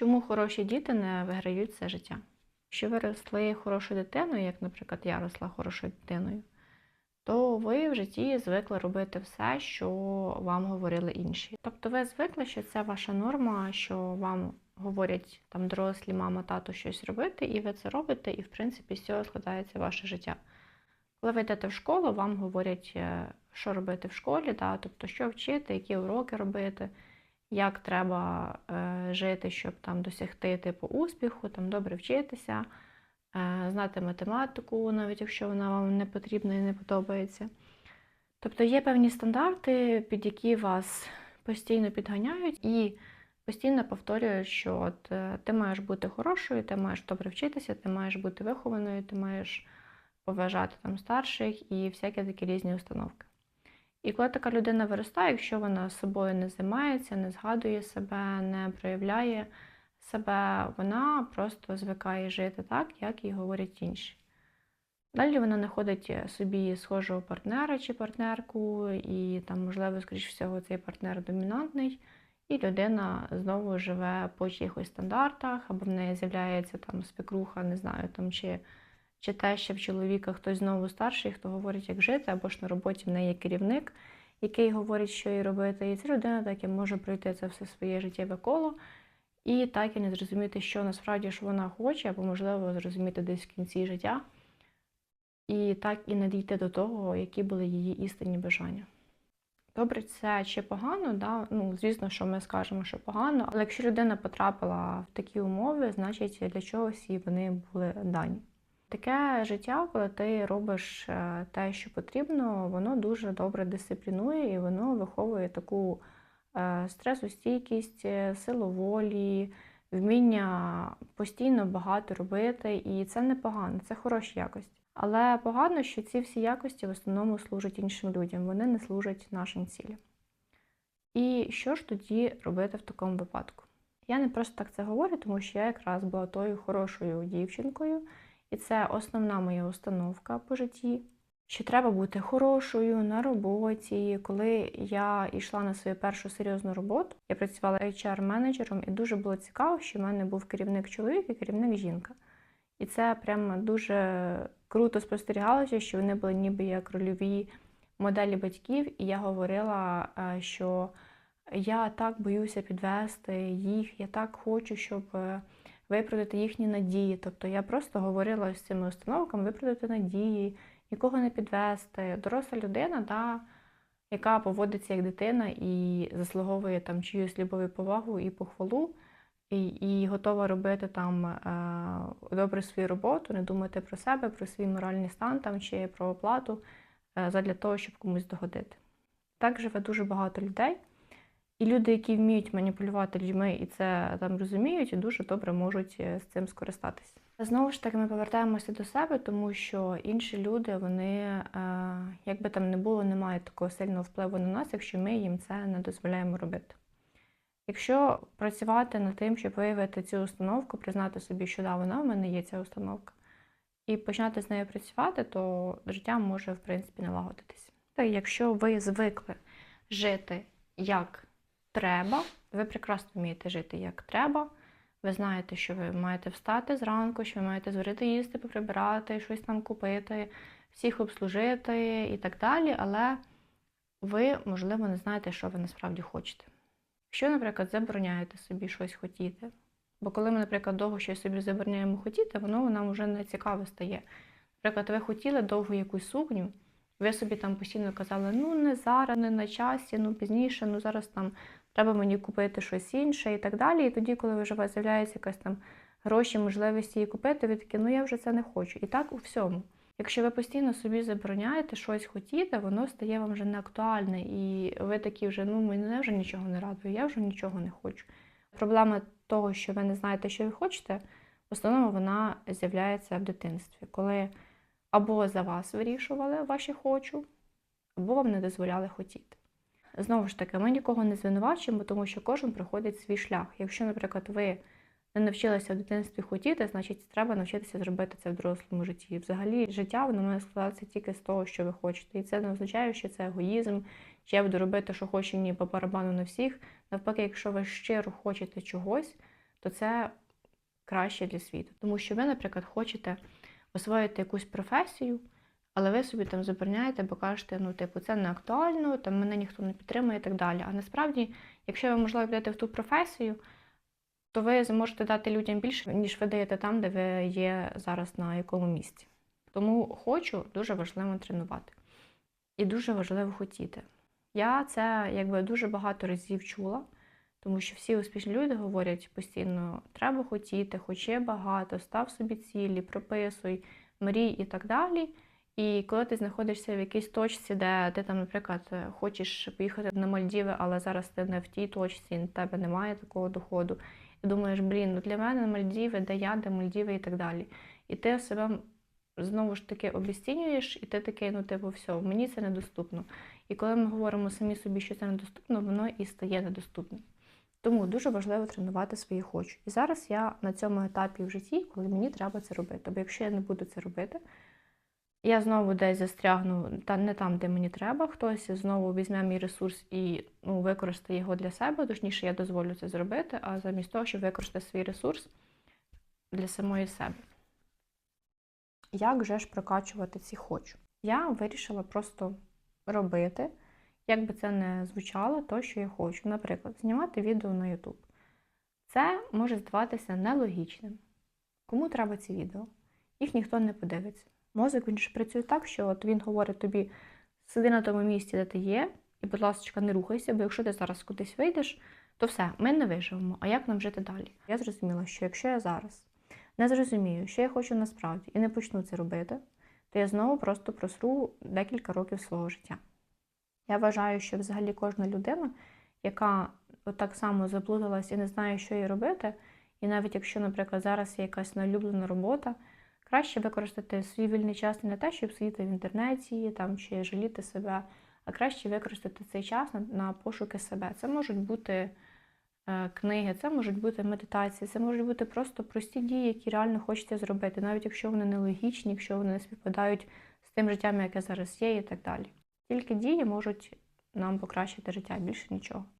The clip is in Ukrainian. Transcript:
Чому хороші діти не виграють все життя? Якщо ви росли хорошою дитиною, як, наприклад, я росла хорошою дитиною, то ви в житті звикли робити все, що вам говорили інші. Тобто ви звикли, що це ваша норма, що вам говорять там дорослі, мама, тато щось робити, і ви це робите, і в принципі з цього складається ваше життя. Коли ви йдете в школу, вам говорять, е, що робити в школі, да? тобто що вчити, які уроки робити, як треба е, жити, щоб там досягти типу успіху, там добре вчитися, е, знати математику, навіть якщо вона вам не потрібна і не подобається. Тобто є певні стандарти, під які вас постійно підганяють і постійно повторюють, що от е, ти маєш бути хорошою, ти маєш добре вчитися, ти маєш бути вихованою, ти маєш поважати там старших і всякі такі різні установки. І коли така людина виростає, якщо вона собою не займається, не згадує себе, не проявляє себе, вона просто звикає жити так, як їй говорять інші. Далі вона знаходить собі схожого партнера чи партнерку, і там, можливо, скоріш всього, цей партнер домінантний, і людина знову живе по чиїхось стандартах, або в неї з'являється там спекруха, не знаю, там чи, чи те, що в чоловіка хтось знову старший, хто говорить, як жити, або ж на роботі в неї є керівник, який говорить, що їй робити. І ця людина так і може пройти це все своє життєве коло, і так і не зрозуміти, що насправді ж вона хоче, або, можливо, зрозуміти десь в кінці життя і так і не дійти до того, які були її істинні бажання. Добре, це чи погано, да? ну, звісно, що ми скажемо, що погано, але якщо людина потрапила в такі умови, значить для чогось їй вони були дані. Таке життя, коли ти робиш е, те, що потрібно, воно дуже добре дисциплінує і воно виховує таку е, стресостійкість, е, силу волі, вміння постійно багато робити, і це не погано, це хороші якості. Але погано, що ці всі якості в основному служать іншим людям, вони не служать нашим цілям. І що ж тоді робити в такому випадку? Я не просто так це говорю, тому що я якраз була тою хорошою дівчинкою, і це основна моя установка по житті. Що треба бути хорошою на роботі. Коли я йшла на свою першу серйозну роботу, я працювала HR-менеджером, і дуже було цікаво, що в мене був керівник чоловік і керівник жінка. І це прямо дуже круто спостерігалося, що вони були ніби як рольові моделі батьків, і я говорила, е, що я так боюся підвести їх, я так хочу, щоб е, виправдати їхні надії. Тобто я просто говорила з цими установками, виправдати надії, нікого не підвести. Доросла людина, да, яка поводиться як дитина і заслуговує там чиюсь любові повагу і похвалу і, і готова робити там е, добре свою роботу, не думати про себе, про свій моральний стан там чи про оплату е, задля того, щоб комусь догодити. Так живе дуже багато людей. І люди, які вміють маніпулювати людьми і це там розуміють, і дуже добре можуть е, з цим скористатися. Знову ж таки, ми повертаємося до себе, тому що інші люди, вони, е, як би там не було, не мають такого сильного впливу на нас, якщо ми їм це не дозволяємо робити. Якщо працювати над тим, щоб виявити цю установку, признати собі, що да, вона в мене є ця установка, і почати з нею працювати, то життя може, в принципі, налагодитися. Та якщо ви звикли жити як треба, ви прекрасно вмієте жити як треба. Ви знаєте, що ви маєте встати зранку, що ви маєте зварити їсти, поприбирати, щось там купити, всіх обслужити і так далі, але ви, можливо, не знаєте, що ви насправді хочете. Якщо, наприклад, забороняєте собі щось хотіти, бо коли ми, наприклад, довго щось собі забороняємо хотіти, воно нам вже не цікаве стає. Наприклад, ви хотіли довго якусь сукню, ви собі там постійно казали, ну не зараз, не на часі, ну пізніше, ну зараз там треба мені купити щось інше і так далі. І тоді, коли вже у вас з'являється якась там гроші, можливість її купити, ви такі, ну я вже це не хочу. І так у всьому. Якщо ви постійно собі забороняєте щось хотіти, воно стає вам вже неактуальне, і ви такі вже, ну мене вже нічого не радує, я вже нічого не хочу. Проблема того, що ви не знаєте, що ви хочете, в основному вона з'являється в дитинстві, коли або за вас вирішували ваші хочу, або вам не дозволяли хотіти. Знову ж таки, ми нікого не звинувачуємо, тому що кожен проходить свій шлях. Якщо, наприклад, ви не навчилися в дитинстві хотіти, значить треба навчитися зробити це в дорослому житті. Взагалі, життя воно має складатися тільки з того, що ви хочете. І це не означає, що це егоїзм, чи я буду робити, що хочу ні по барабану на всіх. Навпаки, якщо ви щиро хочете чогось, то це краще для світу. Тому що ви, наприклад, хочете освоїти якусь професію, але ви собі там забороняєте, бо кажете, ну, типу, це не актуально, там мене ніхто не підтримує і так далі. А насправді, якщо ви, можливо, підете в ту професію, то ви зможете дати людям більше, ніж ви даєте там, де ви є зараз на якому місці. Тому хочу дуже важливо тренувати. І дуже важливо хотіти. Я це якби дуже багато разів чула, тому що всі успішні люди говорять постійно: треба хотіти, хоче багато, став собі цілі, прописуй, мрій і так далі. І коли ти знаходишся в якійсь точці, де ти там, наприклад, хочеш поїхати на Мальдіви, але зараз ти не в тій точці, в тебе немає такого доходу, і думаєш, блін, ну для мене Мальдіви, де я, де Мальдіви і так далі. І ти себе знову ж таки обіцінюєш, і ти такий, ну, типу, все, мені це недоступно. І коли ми говоримо самі собі, що це недоступно, воно і стає недоступним. Тому дуже важливо тренувати свої хочу. І зараз я на цьому етапі в житті, коли мені треба це робити. Бо якщо я не буду це робити, я знову десь застрягну та не там, де мені треба. Хтось знову візьме мій ресурс і ну, використає його для себе. Точніше, я дозволю це зробити, а замість того, щоб використати свій ресурс для самої себе. Як же ж прокачувати ці хочу? Я вирішила просто робити, як би це не звучало, то, що я хочу. Наприклад, знімати відео на YouTube. Це може здаватися нелогічним. Кому треба ці відео? Їх ніхто не подивиться. Мозок він ж працює так, що от він говорить тобі: сиди на тому місці, де ти є, і, будь ласка, не рухайся, бо якщо ти зараз кудись вийдеш, то все, ми не виживемо. А як нам жити далі? Я зрозуміла, що якщо я зараз не зрозумію, що я хочу насправді, і не почну це робити, то я знову просто просру декілька років свого життя. Я вважаю, що взагалі кожна людина, яка так само заплуталась і не знає, що їй робити, і навіть якщо, наприклад, зараз є якась неулюблена робота, краще використати свій вільний час не на те, щоб сидіти в інтернеті там, чи жаліти себе, а краще використати цей час на, на пошуки себе. Це можуть бути е, книги, це можуть бути медитації, це можуть бути просто прості дії, які реально хочеться зробити, навіть якщо вони нелогічні, якщо вони не співпадають з тим життям, яке зараз є, і так далі. Тільки дії можуть нам покращити життя, більше нічого.